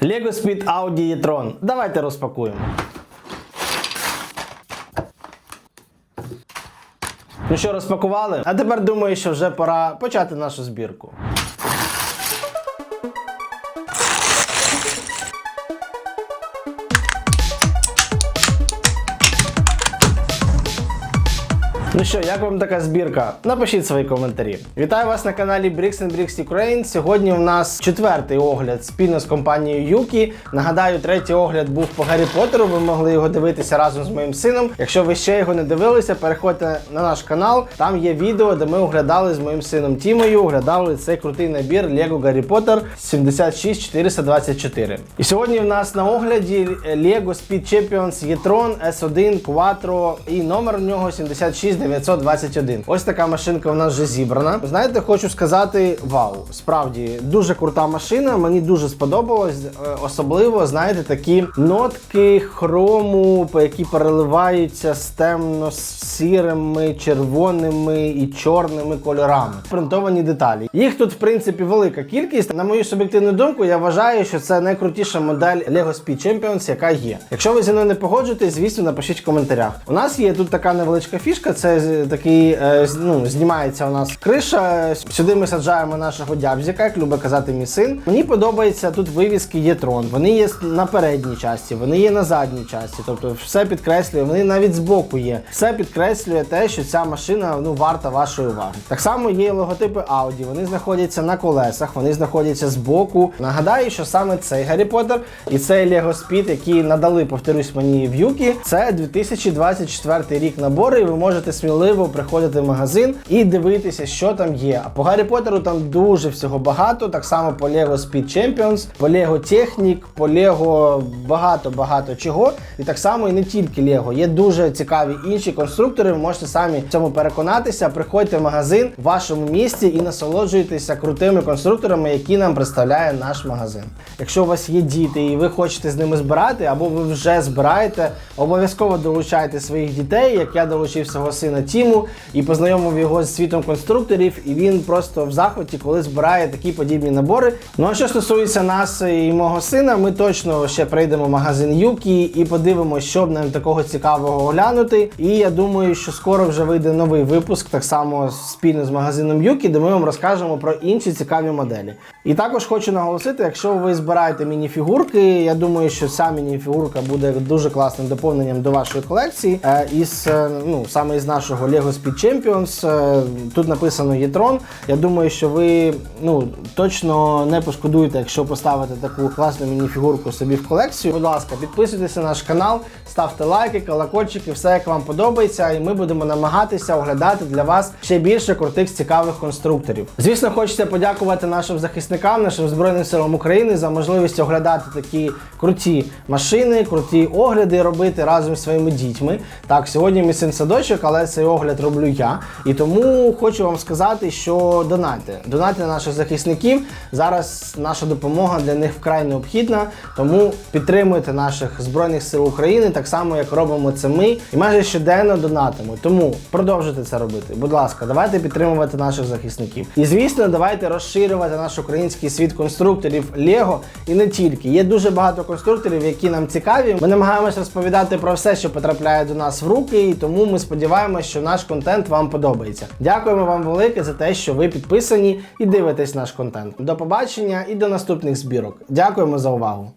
Lego Speed Audi e-tron. Давайте розпакуємо. Ну що, розпакували? А тепер думаю, що вже пора почати нашу збірку. Ну що, як вам така збірка? Напишіть свої коментарі. Вітаю вас на каналі Bricks and Bricks Ukraine. Сьогодні у нас четвертий огляд спільно з компанією Yuki. Нагадаю, третій огляд був по Гаррі Поттеру. Ви могли його дивитися разом з моїм сином. Якщо ви ще його не дивилися, переходьте на наш канал. Там є відео, де ми оглядали з моїм сином Тімою. Оглядали цей крутий набір Lego Гаррі Поттер 76424. І сьогодні в нас на огляді Lego Speed Champions e-tron S1 Quattro і номер у нього 76921. Ось така машинка у нас вже зібрана. Знаєте, хочу сказати, вау, справді дуже крута машина. Мені дуже сподобалось. Е, Особливо, знаєте, такі нотки хрому, які переливаються з темно-сірими, червоними і чорними кольорами. Принтовані деталі. Їх тут, в принципі, велика кількість. На мою суб'єктивну думку, я вважаю, що це найкрутіша модель Lego Speed Champions, яка є. Якщо ви зі мною не погоджуєтесь, звісно, напишіть в коментарях. У нас є тут така невеличка фішка. Це з- такий е, ну, знімається у нас криша. Сюди ми саджаємо нашого дябзіка, як любить казати мій син. Мені подобається тут вивіски Єтрон. Вони є на передній часті, вони є на задній часті. Тобто все підкреслює, вони навіть збоку є. Все підкреслює те, що ця машина ну варта вашої уваги. Так само є логотипи Audi. Вони знаходяться на колесах, вони знаходяться збоку. Нагадаю, що саме цей Гаррі Поттер і цей Lego Speed, які надали, повторюсь мені в Юкі, це 2024 рік набори, і ви можете сміливо приходити в магазин і дивитися, що там є. А по Гаррі Поттеру там дуже всього багато. Так само по Lego Speed Champions, по Lego Technic, по Lego багато-багато чого. І так само і не тільки Lego. Є дуже цікаві інші конструктори. Ви можете самі цьому переконатися. Приходьте в магазин в вашому місті і насолоджуйтеся крутими конструкторами, які нам представляє наш магазин. Якщо у вас є діти і ви хочете з ними збирати, або ви вже збираєте, обов'язково долучайте своїх дітей, як я долучив свого сина Тіму і познайомив його з світом конструкторів. І він просто в захваті, коли збирає такі подібні набори. Ну а що стосується нас і мого сина, ми точно ще прийдемо в магазин Юкі і подивимося, що б нам такого цікавого оглянути. І я думаю, що скоро вже вийде новий випуск, так само спільно з магазином Юкі, де ми вам розкажемо про інші цікаві моделі. І також хочу наголосити, якщо ви збираєте мініфігурки, я думаю, що ця мініфігурка буде дуже класним доповненням до вашої колекції. Е, із е, ну саме із нашого Lego Speed Champions. Е, Тут написано Єтрон. Я думаю, що ви ну точно не пошкодуєте, якщо поставите таку класну мініфігурку собі в колекцію. Будь ласка, підписуйтесь на наш канал, ставте лайки, колокольчики, все як вам подобається, і ми будемо намагатися оглядати для вас ще більше крутих цікавих конструкторів. Звісно, хочеться подякувати нашим захисникам, нашим збройним силам України за можливість оглядати такі круті машини, круті огляди робити разом зі своїми дітьми. Так, сьогодні мій син садочок, але цей огляд роблю я. І тому хочу вам сказати, що донайте. Донайте наших захисників. Зараз наша допомога для них вкрай необхідна. Тому підтримуйте наших збройних сил України, так само як робимо це ми, і майже щоденно донатимо. Тому продовжуйте це робити. Будь ласка, давайте підтримувати наших захисників. І звісно, давайте розширювати наш український світ конструкторів Лего і не тільки. Є дуже багато конструкторів, які нам цікаві. Ми намагаємося розповідати про все, що потрапляє до нас в руки, і тому ми сподіваємося, що наш контент вам подобається. Дякуємо вам велике за те, що ви підписані і дивитесь наш контент. До побачення і до наступних збірок. Дякуємо за увагу.